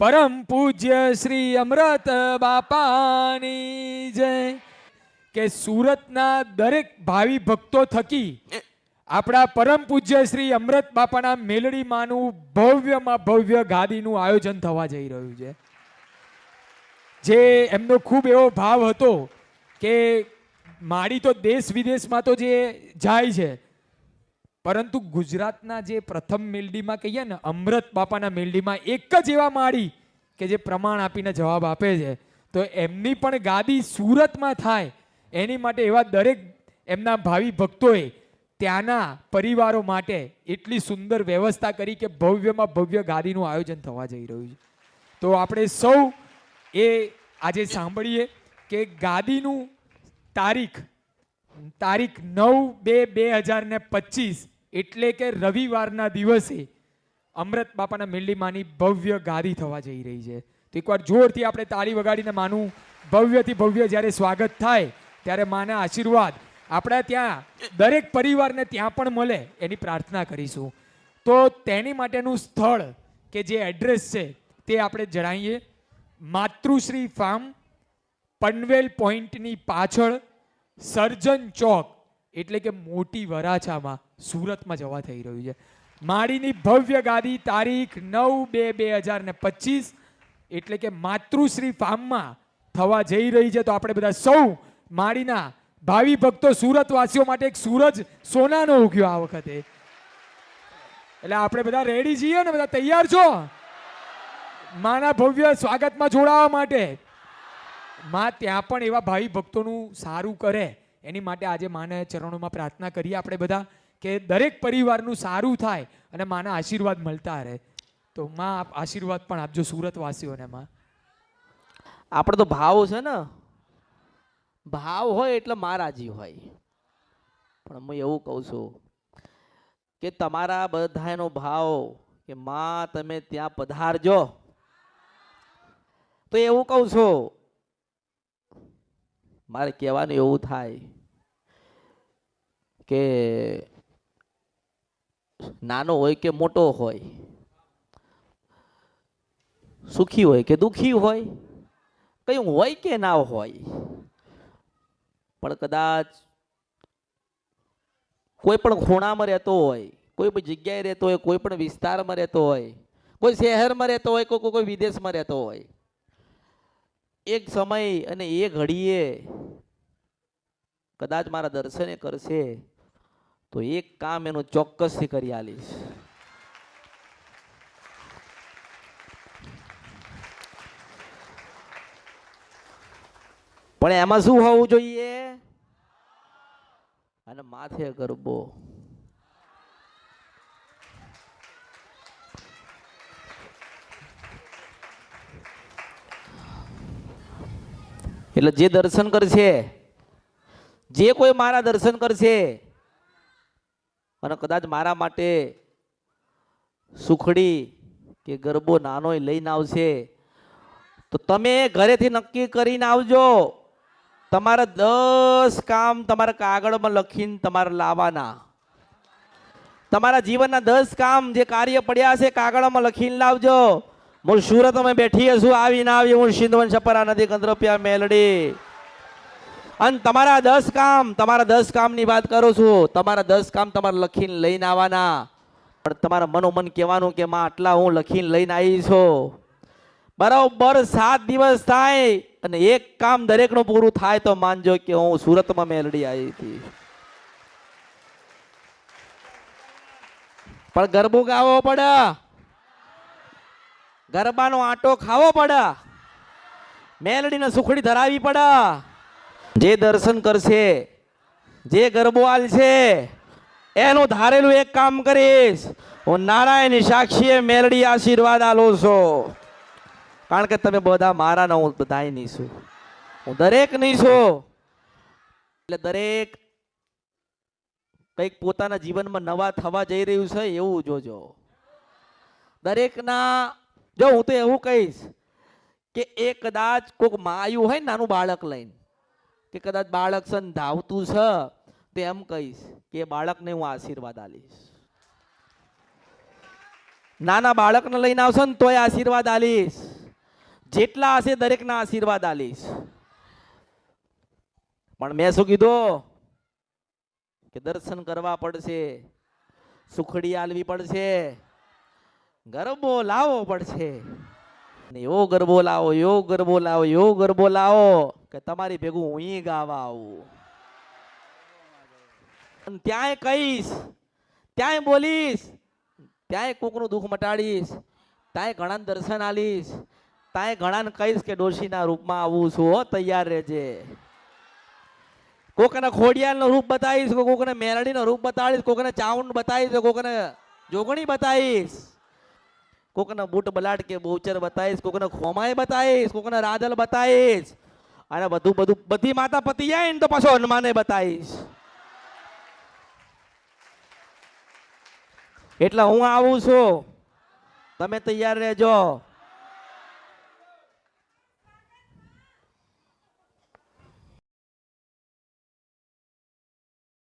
પરમ પૂજ્ય શ્રી અમૃત બાપાની જય. કે સુરતના દરેક ભાવિ ભક્તો થકી આપણા પરમ પૂજ્ય શ્રી અમૃત બાપાના મેલડી માનું ભવ્યમાં ભવ્ય ગાદીનું આયોજન થવા જઈ રહ્યું છે. જે એમનો ખૂબ એવો ભાવ હતો કે માડી તો દેશ વિદેશમાં તો જે જાય છે પરંતુ ગુજરાતના જે પ્રથમ મેલડીમાં કહીએ ને, અમૃત બાપાના મેલડીમાં એક જ એવા માળી કે જે પ્રમાણ આપીને જવાબ આપે છે. તો એમની પણ ગાદી સુરતમાં થાય. એની માટે એવા દરેક એમના ભાવિ ભક્તોએ ત્યાંના પરિવારો માટે એટલી સુંદર વ્યવસ્થા કરી કે ભવ્યમાં ભવ્ય ગાદીનું આયોજન થવા જઈ રહ્યું છે. તો આપણે સૌ એ આજે સાંભળીએ કે ગાદીનું તારીખ તારીખ નવ બે બે હજાર ને પચીસ એટલે કે રવિવારના દિવસે અમૃત બાપાના મેલ્લીમાની ભવ્ય ગાદી થવા જઈ રહી છે. તો એકવાર જોરથી આપણે તાળી વગાડીને માનું, ભવ્યથી ભવ્ય જ્યારે સ્વાગત થાય, ત્યારે માના આશીર્વાદ આપણા ત્યાં દરેક પરિવારને ત્યાં પણ મળે એની પ્રાર્થના કરીશું. તો તેની માટેનું સ્થળ કે જે એડ્રેસ છે તે આપણે જણાવીએ. માતૃશ્રી ફાર્મ, પનવેલ પોઈન્ટની પાછળ, સર્જન ચોક. એટલે કે મોટી વરાછામાં સુરતમાં જવા થઈ રહ્યું છે. માળીની ભવ્ય ગાદી તારીખ નવ બે બે હજાર ને પચીસ, એટલે કે માતૃશ્રી ફાર્મમાં થવા જઈ રહી છે. તો આપણે બધા સૌ માળીના ભાવિ ભક્તો સુરતવાસીઓ માટે એક સૂરજ સોનાનો ઉગ્યો આ વખતે. એટલે આપણે બધા રેડી છીએ ને? બધા તૈયાર છો? માના ભવ્ય સ્વાગતમાં જોડાવા માટે. માં ત્યાં પણ એવા ભાઈ ભક્તોનું સારું કરે. એની માટે આજે માને ચરણોમાં પ્રાર્થના કરીએ આપણે બધા કે દરેક પરિવારનું સારું થાય અને માના આશીર્વાદ મળતા રહે. તો માં, આપ આશીર્વાદ પણ આપજો સુરતવાસીઓને માં. આપણે તો ભાવ છે ને? ભાવ હોય એટલે મારાજી હોય. પણ હું એવું કહું છું કે તમારા બધાનો ભાવ કે માં, તમે ત્યાં પધારજો. તો એવું કહું છું મારે કહેવાનું એવું થાય કે નાનો હોય કે મોટો હોય, સુખી હોય કે દુખી હોય કયું હોય કે ના હોય, પણ કદાચ કોઈ પણ ખૂણામાં રહેતો હોય, કોઈ પણ જગ્યાએ રહેતો હોય, કોઈ પણ વિસ્તારમાં રહેતો હોય, કોઈ શહેરમાં રહેતો હોય કોઈ કોઈ- વિદેશમાં રહેતો હોય એક સમય અને એ ઘડીએ કદાચ મારા દર્શને કરશે, તો એક કામ એનું ચોક્કસથી કરી આલીશ. પણ એમાં શું હોવું જોઈએ? અને માથે ગરબો. એટલે જે દર્શન કરશે, જે કોઈ મારા દર્શન કરશે, અને કદાચ મારા માટે સુખડી કે ગરબો નાનો લઈને આવશે, તો તમે ઘરેથી નક્કી કરીને આવજો. તમારા દસ કામ તમારા કાગળમાં લખીને તમારે લાવવાના. તમારા જીવનના દસ કામ જે કાર્ય પડ્યા છે કાગળમાં લખીને લાવજો. હું અમે બેઠી છું આવીને આવી હું સિંધવન છપરા નદી કંદરપિયા મેલડી. અને તમારા દસ કામ, તમારા દસ કામની વાત કરું છું. તમારા દસ કામ તમારે લખીને લઈને આવવાના. પણ તમારા મનોમન કહેવાનું કે, માં, આટલા હું લખીને લઈને આવી છું. બરાબર સાત દિવસ થાય અને એક કામ દરેકનું પૂરું થાય તો માનજો કે હું સુરતમાં મેલડી આવી હતી. પણ ગરબો ગાવો પડે. ગરબાનો આટો ખાવો પડે. મેલડીને સુખડી ધરાવી પડે. જે દર્શન કરશે, જે ગરબો આલશે, એનું ધારેલું એક કામ કરીશ. હું નારાયણ સાક્ષીએ મેલડી આશીર્વાદ આલો છો. કારણ કે તમે બધા મારા ન, હું બધા નહીં છું. હું દરેક નહીં છું. એટલે દરેક કંઈક પોતાના જીવનમાં નવા થવા જઈ રહ્યું છે, એવું જોજો. દરેકના જો હું તો એવું કહીશ કે એ કદાચ કોઈક માયું હોય નાનું બાળક લઈને, કે કદાચ બાળક છે ધાવતું છે, તો એમ કહીશ કે એ બાળકને હું આશીર્વાદ આલીશ નાના બાળકને લઈને આવશો ને તોય આશીર્વાદ આલીશ જેટલા હશે દરેકના આશીર્વાદ આલીશ પણ મેં શું કીધું? કે દર્શન કરવા પડશે, સુખડી આલવી પડશે. ગરબો લાવો પડશે. એવો ગરબો લાવો એવો ગરબો લાવો એવો ગરબો લાવો, કે તમારી ભેગું હું ગાવા આવું. ત્યાંય કહીશ, ત્યાંય બોલીશ, ત્યાંય કોકનું દુઃખ મટાડીશ, ત્યાંય ઘણાને દર્શન આલીશ ત્યાંય ઘણાને કહીશ કે ડોશીના રૂપમાં આવું છું, હો, તૈયાર રહેજે. કોકને ખોડિયાલનું રૂપ બતાવીશ, કોકને મેરડીનું રૂપ બતાવીશ, કોકને ચાવણ બતાવીશ, કોકને જોગણી બતાવીશ. કોકને બૂટ બલાટ કે બહુચર બતાવીશ કોકના ખોમાય બતાવીશ કોકના રાધલ બતાવીશ અને બધું બધું બધી માતા પતી જાય ને તો પાછો હનુમાને બતાવીશ એટલે હું આવું છું. તમે તૈયાર રહેજો.